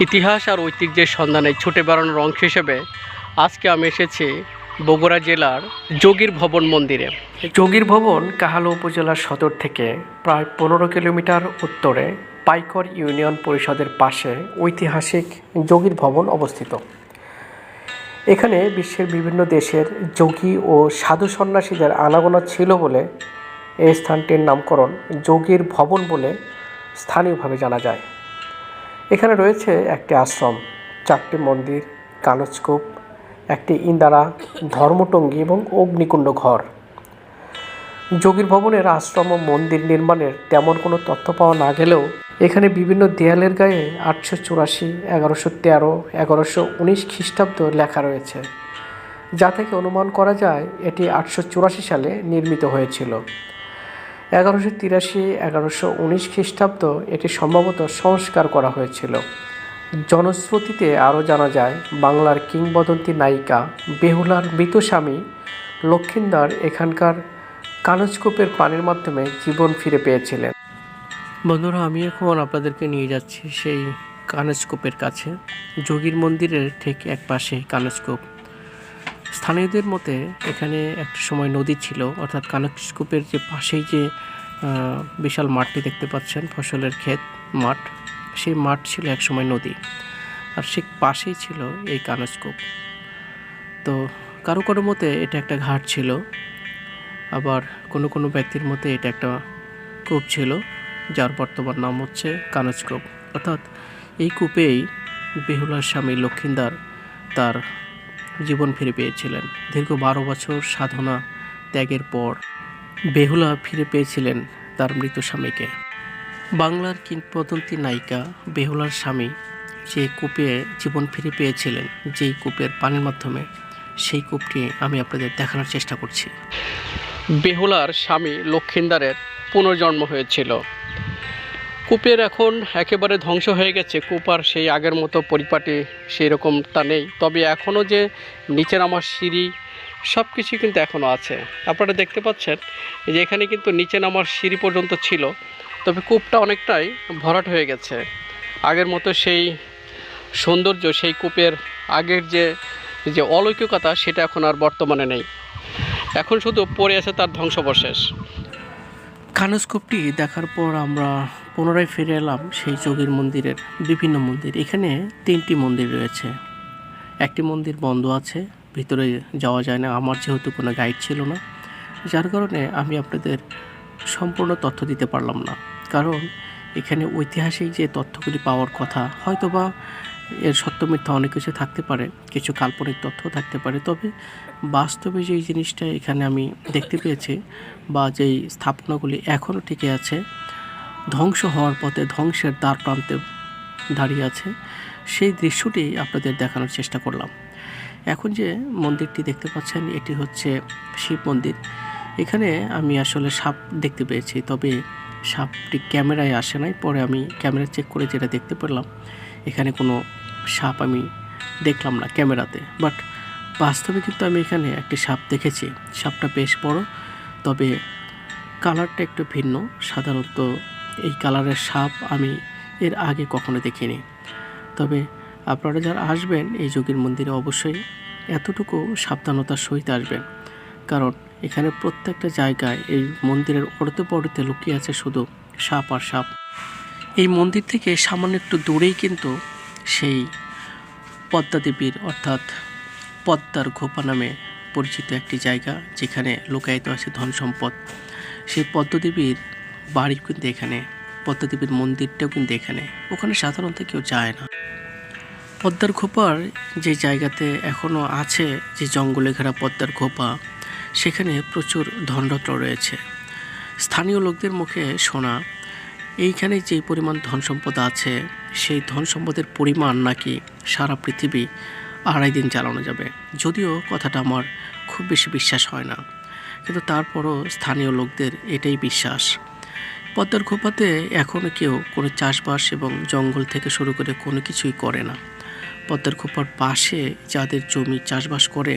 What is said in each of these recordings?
ইতিহাস আর ঐতিহ্যের সন্ধানে ছুটে বেড়ানোর অংশ হিসেবে আজকে আমি এসেছি বগুড়া জেলার যোগীর ভবন মন্দিরে। যোগীর ভবন কাহালু উপজেলার সদর থেকে প্রায় পনেরো কিলোমিটার উত্তরে পাইকর ইউনিয়ন পরিষদের পাশে ঐতিহাসিক যোগীর ভবন অবস্থিত। এখানে বিশ্বের বিভিন্ন দেশের যোগী ও সাধু সন্ন্যাসীদের আনাগোনা ছিল বলে এই স্থানটির নামকরণ যোগীর ভবন বলে স্থানীয়ভাবে জানা যায়। এখানে রয়েছে একটি আশ্রম, চারটি মন্দির কানচকূপ একটি ইন্দারা, ধর্মটঙ্গী এবং অগ্নিকুণ্ড ঘর। যোগীর ভবনের আশ্রম ও মন্দির নির্মাণের তেমন কোনো তথ্য পাওয়া না গেলেও এখানে বিভিন্ন দেয়ালের গায়ে আটশো চুরাশি, এগারোশো তেরো, এগারোশো উনিশ খ্রিস্টাব্দ লেখা রয়েছে, যা থেকে অনুমান করা যায় এটি আটশো চুরাশি সালে নির্মিত হয়েছিল। এগারোশো তিরাশি, এগারোশো উনিশ খ্রিস্টাব্দ এটি সম্ভবত সংস্কার করা হয়েছিল। জনশ্রুতিতে আরও জানা যায়, বাংলার কিংবদন্তি নায়িকা বেহুলার মৃত স্বামী লক্ষিন্দার এখানকার কানচকূপের পানির মাধ্যমে জীবন ফিরে পেয়েছিলেন। বন্ধুরা, আমি এখন আপনাদেরকে নিয়ে যাচ্ছি সেই কানচকূপের কাছে। যোগীর মন্দিরের ঠিক এক পাশে কানচকূপ স্থানীয়দের মতে এখানে একটা সময় নদী ছিল, অর্থাৎ কানচকূপের যে পাশেই যে বিশাল মাঠটি দেখতে পাচ্ছেন, ফসলের ক্ষেত মাঠ, সেই মাঠ ছিল এক সময় নদী। আর সে পাশেই ছিল এই কানচকূপ তো কারও কারও মতে এটা একটা ঘাট ছিল, আবার কোনো কোনো ব্যক্তির মতে এটা একটা কূপ ছিল, যার বর্তমান নাম হচ্ছে কানচকূপ অর্থাৎ এই কূপেই বেহুলার স্বামী লক্ষিন্দার তার জীবন ফিরে পেয়েছিলেন। দীর্ঘ বারো বছর সাধনা ত্যাগের পর বেহুলা ফিরে পেয়েছিলেন তার মৃত স্বামীকে। বাংলার কিংবদন্তি নায়িকা বেহুলার স্বামী যে কূপে জীবন ফিরে পেয়েছিলেন, যেই কূপের পানির মাধ্যমে, সেই কূপটি আমি আপনাদের দেখানোর চেষ্টা করছি। বেহুলার স্বামী লক্ষিন্দারের পুনর্জন্ম হয়েছিল। কূপের এখন একেবারে ধ্বংস হয়ে গেছে। কূপ আর সেই আগের মতো পরিপাটি সেই রকমটা নেই। তবে এখনও যে নিচের আমার সিঁড়ি সব কিছুই কিন্তু এখনও আছে। আপনারা দেখতে পাচ্ছেন যে এখানে কিন্তু নিচে নামার সিঁড়ি পর্যন্ত ছিল। তবে কূপটা অনেকটাই ভরাট হয়ে গেছে। আগের মতো সেই সৌন্দর্য, সেই কূপের আগের যে যে অলৌকিকতা, সেটা এখন আর বর্তমানে নেই। এখন শুধু পড়ে আছে তার ধ্বংসবশেষ। খানুস্কোপটি দেখার পর আমরা পুনরায় ফিরে এলাম সেই যোগীর মন্দিরের বিভিন্ন মন্দির। এখানে তিনটি মন্দির রয়েছে। একটি মন্দির বন্ধ আছে, ভিতরে যাওয়া যায় না, আমার যেহেতু কোনো গাইড ছিল না। যার কারণে আমি আপনাদের সম্পূর্ণ তথ্য দিতে পারলাম না। কারণ এখানে ঐতিহাসিক যে তথ্যগুলি পাওয়ার কথা, হয়তোবা এর সত্য মিথ্যা অনেক কিছু থাকতে পারে, কিছু কাল্পনিক তথ্য থাকতে পারে, তবে বাস্তবে যেই জিনিসটা এখানে আমি দেখতে পেয়েছি বা যেই স্থাপনাগুলি এখনও টিকে আছে ধ্বংস হওয়ার পথে ধ্বংসের দ্বার প্রান্তে দাঁড়িয়ে আছে। সেই দৃশ্যটি আপনাদের দেখানোর চেষ্টা করলাম। এখন যে মন্দিরটি দেখতে পাচ্ছেন, এটি হচ্ছে শিব মন্দির। এখানে আমি আসলে সাপ দেখতে পেয়েছি, তবে সাপটি ক্যামেরায় আসে নাই। পরে আমি ক্যামেরা চেক করে যেটা দেখতে পেলাম, এখানে কোনো সাপ আমি দেখলাম না ক্যামেরাতে। বাট বাস্তবে কিন্তু আমি এখানে একটি সাপ দেখেছি। সাপটা বেশ বড়, তবে কালারটা একটু ভিন্ন। সাধারণত এই কালারের সাপ আমি এর আগে কখনো দেখিনি। তবে আপনারা যারা আসবেন এই যোগীর মন্দিরে অবশ্যই এতটুকু সাবধানতার সহিত আসবেন। কারণ এখানে প্রত্যেকটা জায়গায় এই মন্দিরের অড়তে পড়তে লুকিয়ে আছে শুধু সাপ আর সাপ। এই মন্দির থেকে সামান্য একটু দূরেই কিন্তু সেই পদ্মা দেবীর অর্থাৎ পদ্মার ঘোপা নামে পরিচিত একটি জায়গা যেখানে লুকায়িত আছে ধন সম্পদ সেই পদ্মদেবীর বাড়ি কিন্তু এখানে, পদ্মাদেবীর মন্দিরটাও কিন্তু এখানে। ওখানে সাধারণত কেউ যায় না। পদ্মার খোপার যে জায়গাতে এখনও আছে, যে জঙ্গলে ঘেরা পদ্মার খোপা, সেখানে প্রচুর ধনরত্ন রয়েছে। স্থানীয় লোকদের মুখে শোনা, এইখানে যে পরিমাণ ধন সম্পদ আছে, সেই ধন সম্পদের পরিমাণ নাকি সারা পৃথিবী আড়াই দিন চালানো যাবে। যদিও কথাটা আমার খুব বেশি বিশ্বাস হয় না। কিন্তু তারপরও স্থানীয় লোকদের এটাই বিশ্বাস। পদ্মার খোপাতে এখনও কেউ কোনো চাষবাস এবং জঙ্গল থেকে শুরু করে কোনো কিছুই করে না। পদ্মার খোপার পাশে যাদের জমি চাষবাস করে,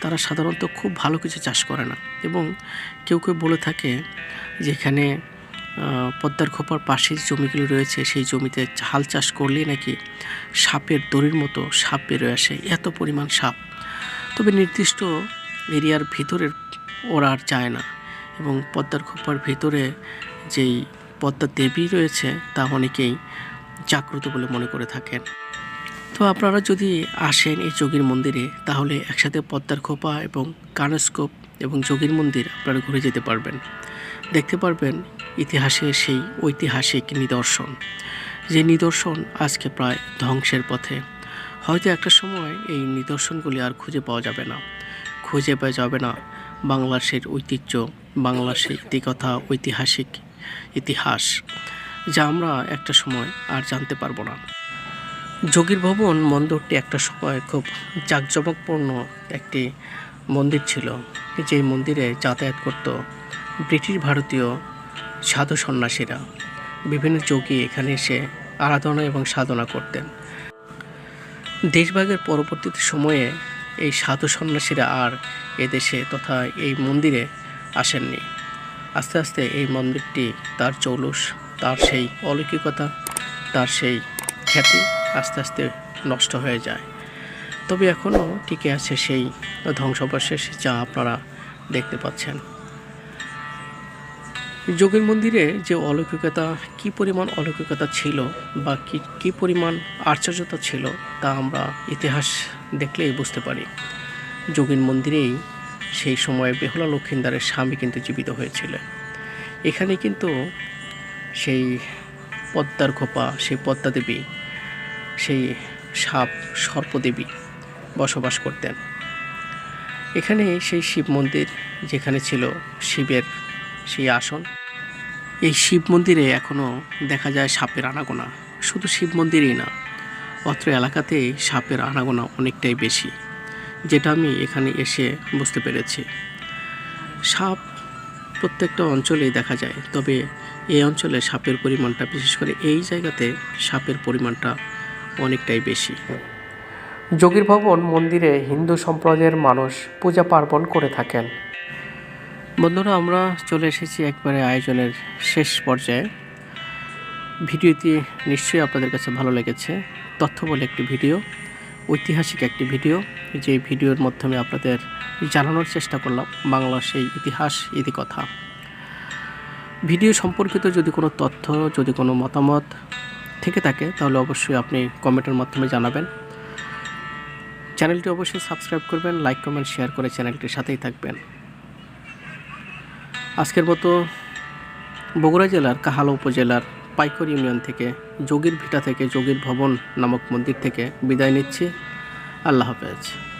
তারা সাধারণত খুব ভালো কিছু চাষ করে না এবং কেউ কেউ বলে থাকে যেখানে পদ্মার খোপার পাশে যে জমিগুলো রয়েছে, সেই জমিতে হাল চাষ করলেই নাকি সাপের দড়ির মতো সাপ বেরোয় আসে, এত পরিমাণ সাপ। তবে নির্দিষ্ট এরিয়ার ভিতরের ওরা আর যায় না এবং পদ্মার খোপার ভিতরে যেই পদ্মা দেবী রয়েছে, তা অনেকেই জাগ্রত বলে মনে করে থাকেন। তো আপনারা যদি আসেন এই যোগীর মন্দিরে, তাহলে একসাথে পদ্মার খোপা এবং কানস্কোপ এবং যোগীর মন্দির আপনারা ঘুরে যেতে পারবেন। দেখতে পারবেন ইতিহাসের সেই ঐতিহাসিক নিদর্শন। যে নিদর্শন আজকে প্রায় ধ্বংসের পথে। হয়তো একটা সময় এই নিদর্শনগুলি আর খুঁজে পাওয়া যাবে না। খুঁজে পাওয়া যাবে না বাংলার সেই ঐতিহ্য, বাংলার সেই ইতিকথা ঐতিহাসিক ইতিহাস, যা আমরা একটা সময় আর জানতে পারব না। যোগীর ভবন মন্দিরটি একটা সময় খুব জাঁকজমকপূর্ণ একটি মন্দির ছিল, যেই মন্দিরে যাতায়াত করত ব্রিটিশ ভারতীয় সাধু সন্ন্যাসীরা। বিভিন্ন যোগী এখানে এসে আরাধনা এবং সাধনা করতেন। দেশভাগের পরবর্তীতে সময়ে এই সাধু সন্ন্যাসীরা আর এদেশে তথা এই মন্দিরে আসেননি। আস্তে আস্তে এই মন্দিরটি তার চৌলুস, তার সেই অলৌকিকতা, তার সেই খ্যাতি আস্তে আস্তে নষ্ট হয়ে যায়। তবে এখনও টিকে আছে সেই ধ্বংসাবশেষ যা আপনারা দেখতে পাচ্ছেন। যোগীর মন্দিরে যে অলৌকিকতা, কি পরিমাণ অলৌকিকতা ছিল বা কি কি পরিমাণ আশ্চর্যতা ছিল তা আমরা ইতিহাস দেখলেই বুঝতে পারি। যোগীর মন্দিরেই সেই সময়ে বেহুলা লক্ষিন্দারের স্বামী কিন্তু জীবিত হয়েছিল এখানে কিন্তু সেই পদ্মার খোপা, সেই পদ্মা দেবী সেই সাপ সর্পদেবী বসবাস করতেন। এখানে সেই শিব মন্দির যেখানে ছিল শিবের সেই আসন, এই শিব মন্দিরে এখনও দেখা যায় সাপের আনাগোনা। শুধু শিব মন্দিরেই না, অত্র এলাকাতেই সাপের আনাগোনা অনেকটাই বেশি। যেটা আমি এখানে এসে বুঝতে পেরেছি। সাপ প্রত্যেকটা অঞ্চলেই দেখা যায় তবে এই অঞ্চলে সাপের পরিমাণটা বিশেষ করে এই জায়গাতে সাপের পরিমাণটা অনেকটাই বেশি। যোগীর ভবন মন্দিরে হিন্দু সম্প্রদায়ের মানুষ পূজা পার্বণ করে থাকেন। বন্ধুরা আমরা চলে এসেছি একবারে আয়োজনের শেষ পর্যায়ে। ভিডিওটি নিশ্চয়ই আপনাদের কাছে ভালো লেগেছে। তথ্য বলে একটি ভিডিও। ঐতিহাসিক একটি ভিডিও, যে ভিডিওর মাধ্যমে আপনাদের জানানোর চেষ্টা করলাম বাংলার সেই ইতিহাস ইতিকথা ভিডিও সম্পর্কিত যদি কোনো তথ্য, যদি কোনো মতামত থেকে থাকে, তাহলে অবশ্যই আপনি কমেন্টের মাধ্যমে জানাবেন। চ্যানেলটি অবশ্যই সাবস্ক্রাইব করবেন, লাইক, কমেন্ট, শেয়ার করে চ্যানেলটির সাথেই থাকবেন। আজকের মতো বগুড়া জেলার কাহালা উপজেলার পাইকর ইউনিয়ন থেকে, যোগীর ভিটা থেকে, যোগীর ভবন নামক মন্দির থেকে বিদায় নিচ্ছি। আল্লাহ হাফেজ।